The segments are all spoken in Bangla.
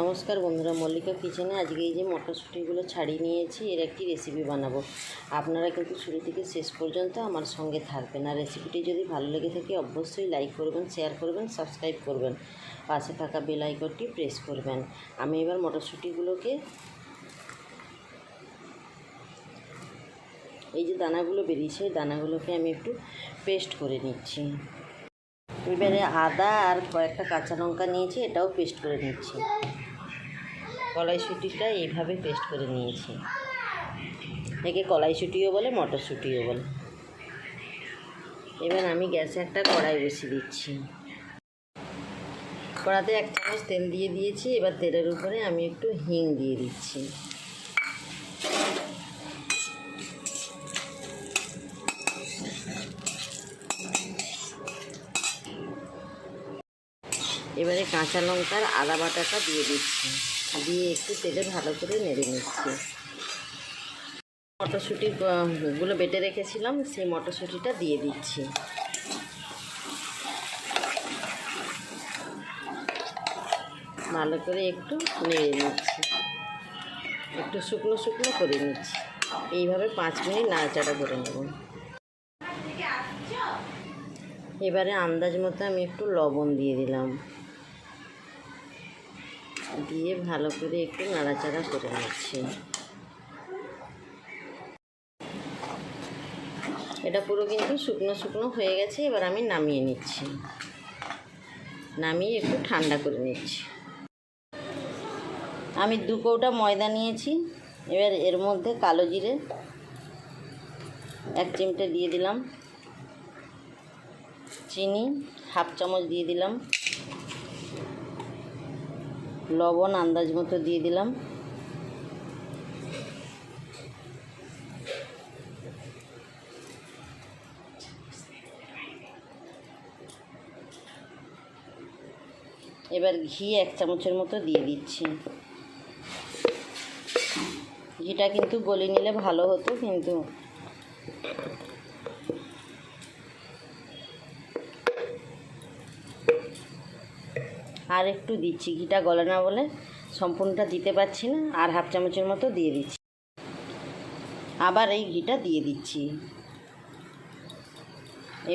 নমস্কার বন্ধুরা, মল্লিকা কিচেনে আজকে এই যে মটরশুঁটিগুলো ছাড়িয়ে নিয়েছি, এর একটি রেসিপি বানাবো। আপনারা কিন্তু শুরু থেকে শেষ পর্যন্ত আমার সঙ্গে থাকবেন। আর রেসিপিটি যদি ভালো লেগে থাকে, অবশ্যই লাইক করবেন শেয়ার করবেন সাবস্ক্রাইব করবেন। পাশে থাকা বেল আইকনটি প্রেস করবেন। আমি এবার মটরশুঁটিগুলোকে এই যে দানাগুলো বেরিয়েছে দানাগুলোকে আমি একটু পেস্ট করে নিচ্ছি। এবারে আদা আর কয়েকটা কাঁচা লঙ্কা নিয়েছি, এটাও পেস্ট করে নিচ্ছি। কলাইশুঁটিটা এইভাবে পেস্ট করে নিয়েছি। একে কলাইশুঁটিও বলে, মটরশুঁটিও বলে। এবার আমি গ্যাসে একটা কড়াই বসিয়ে দিচ্ছি। কড়াতে এক চামচ তেল দিয়ে দিয়েছি, এবার তেলের উপরে আমি একটু হিং দিয়ে দিচ্ছি। এবারে কাঁচা লঙ্কার আদা বাটাটা দিয়ে দিচ্ছি। দিয়ে একটু তেলে ভালো করে নেড়ে নিচ্ছি। মটরশুঁটি গুলো বেটে রেখেছিলাম, সেই মটরশুঁটিটা দিয়ে দিচ্ছি। ভালো করে একটু নেড়ে নিচ্ছি। একটু শুকনো শুকনো করে নিচ্ছি। এইভাবে পাঁচ মিনিট নাড়াচাড়া করে নেব। এবারে আন্দাজ মতো আমি একটু লবণ দিয়ে দিলাম। দিয়ে ভালো করে একটু নাড়াচাড়া করে নিচ্ছি। এটা পুরো কিন্তু শুকনো শুকনো হয়ে গেছে, এবার আমি নামিয়ে নিচ্ছি। নামিয়ে একটু ঠান্ডা করে নিচ্ছি। আমি দু কৌটা ময়দা নিয়েছি, এবার এর মধ্যে কালো জিরে এক চিমটে দিয়ে দিলাম। চিনি হাফ চামচ দিয়ে দিলাম। লবণ, আন্দাজ মতো দিয়ে দিলাম। এবার ঘি এক চামচের মতো দিয়ে দিচ্ছি। ঘিটা কিন্তু গলে নিলে ভালো হতো, কিন্তু আর একটু দিচ্ছি, ঘিটা গলে না বলে সম্পূর্ণটা দিতে পারছি না, আর হাফ চামচের মতো দিয়ে দিচ্ছি। আবার এই ঘিটা দিয়ে দিচ্ছি।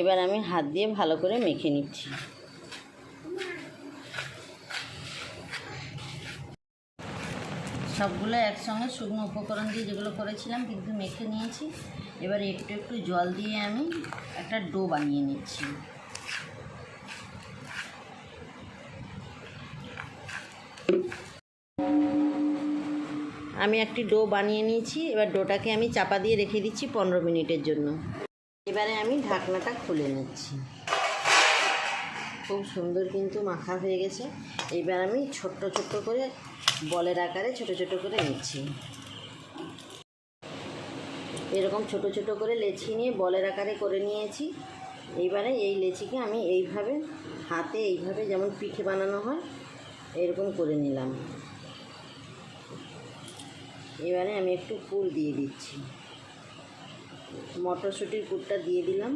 এবার আমি হাত দিয়ে ভালো করে মেখে নিচ্ছি। সবগুলো একসঙ্গে শুকনো উপকরণ দিয়ে যেগুলো করেছিলাম কিন্তু মেখে নিয়েছি। এবার একটু একটু জল দিয়ে আমি একটা ডো বানিয়ে নিচ্ছি। আমি একটি ডো বানিয়ে নিয়েছি, এবার ডোটাকে আমি চাপা দিয়ে রেখে দিচ্ছি পনেরো মিনিটের জন্য। এবারে আমি ঢাকনাটা খুলে নিচ্ছি। খুব সুন্দর কিন্তু মাখা হয়ে গেছে। এবার আমি ছোট্ট ছোট্ট করে বলের আকারে ছোট ছোট করে নিচ্ছি। এরকম ছোট ছোট করে লেচি নিয়ে বলের আকারে করে নিয়েছি। এইবারে এই লেচিকে আমি এইভাবে, হাতে এইভাবে যেমন পিঠে বানানো হয় এরকম করে নিলাম। এবারে আমি একটু পুর দিয়ে দিচ্ছি। মটরশুঁটির পুরটা দিয়ে দিলাম।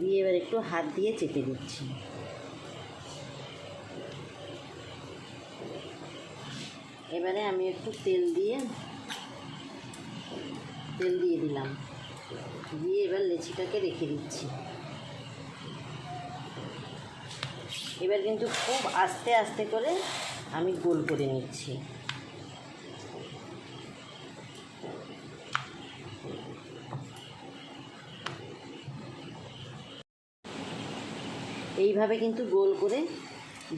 দিয়ে এবার একটু হাত দিয়ে চেপে দিচ্ছি। এবারে আমি একটু তেল দিয়ে তেল দিয়ে দিলাম। দিয়ে এবার লেচিটাকে রেখে দিচ্ছি। এবার কিন্তু খুব আস্তে আস্তে করে আমি গোল করে নিচ্ছি। এইভাবে কিন্তু গোল করে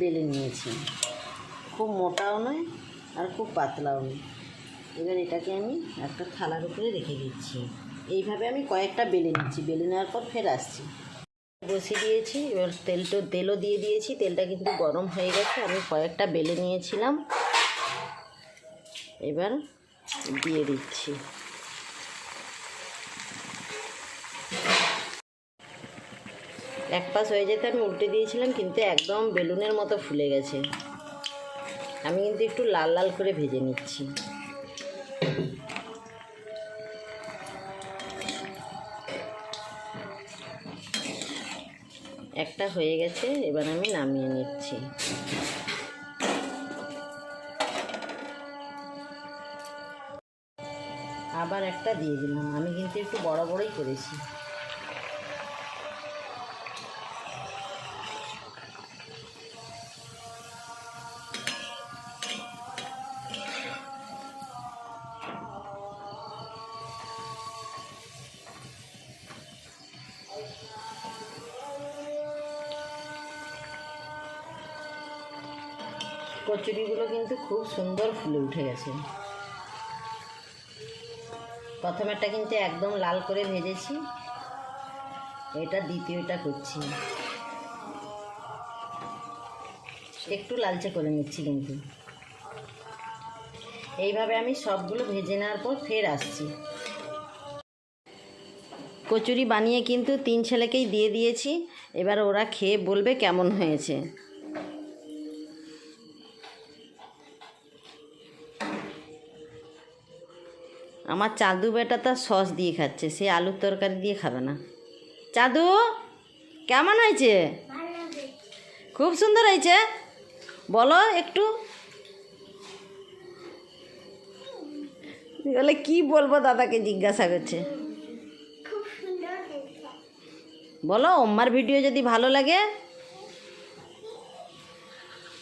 বেলে নিয়েছি। খুব মোটাও নয় আর খুব পাতলাও নয় এবার এটাকে আমি একটা থালার উপরে রেখে দিচ্ছি। এইভাবে আমি কয়েকটা বেলে নিচ্ছি। বেলে নেওয়ার পর ফের আসছি। বসিয়ে দিয়েছি। এবার তেলটা তেলও দিয়ে দিয়েছি। তেলটা কিন্তু গরম হয়ে গেছে। আমি কয়েকটা বেলে নিয়েছিলাম। এবার দিয়ে দিচ্ছি। এক পাশ হয়ে যেতে আমি উল্টে দিয়েছিলাম, কিন্তু একদম বেলুনের মতো ফুলে গেছে। আমি কিন্তু একটু লাল লাল করে ভেজে নিচ্ছি। একটা হয়ে গেছে, এবার আমি নামিয়ে নিচ্ছি। আবার একটা দিয়ে দিলাম, আমি কিন্তু একটু বড় বড়ই করেছি। কচুরিগুলো কিন্তু খুব সুন্দর ফুলে উঠে গেছে। প্রথমেরটা কিন্তু একদম লাল করে ভেজেছি। এটা দ্বিতীয়টা করছি। একটু লালচে করে নিচ্ছি কিন্তু। এইভাবে আমি সবগুলো ভেজে নেওয়ার পর ফের আসছি। কচুরি বানিয়ে কিন্তু তিন ছেলেকেই দিয়ে দিয়েছি। এবার ওরা খেয়ে বলবে কেমন হয়েছে। আমার চাদু বেটা তার সস দিয়ে খাচ্ছে, সে আলুর তরকারি দিয়ে খাবে না। চাদু, কেমন হয়েছে? খুব সুন্দর হয়েছে। বলো একটু। বলে, কি বলব দাদাকে জিজ্ঞাসা করছে। বলো, ওম্মার ভিডিও যদি ভালো লাগে।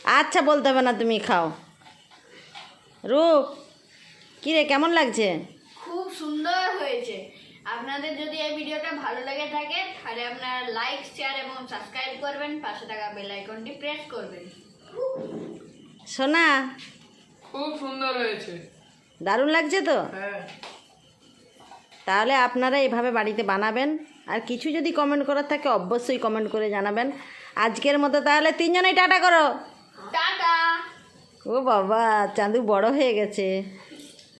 আচ্ছা বলতে হবে না, তুমি খাও। রূপ কী রে কেমন লাগছে? সুন্দর হয়েছে। আপনাদের যদি এই ভিডিওটা ভালো লেগে থাকে তাহলে আপনারা লাইক শেয়ার এবং সাবস্ক্রাইব করবেন। পাশে থাকা বেল আইকনটি প্রেস করবেন। সোনা খুব সুন্দর হয়েছে। দারুণ লাগছে তো? হ্যাঁ। তাহলে আপনারা এভাবে বাড়িতে বানাবেন। আর কিছু যদি কমেন্ট করার থাকে অবশ্যই কমেন্ট করে জানাবেন। আজকের মতো তাহলে তিনজনেই টাটা করো। টাটা। ও বাবা চাঁদু বড় হয়ে গেছে।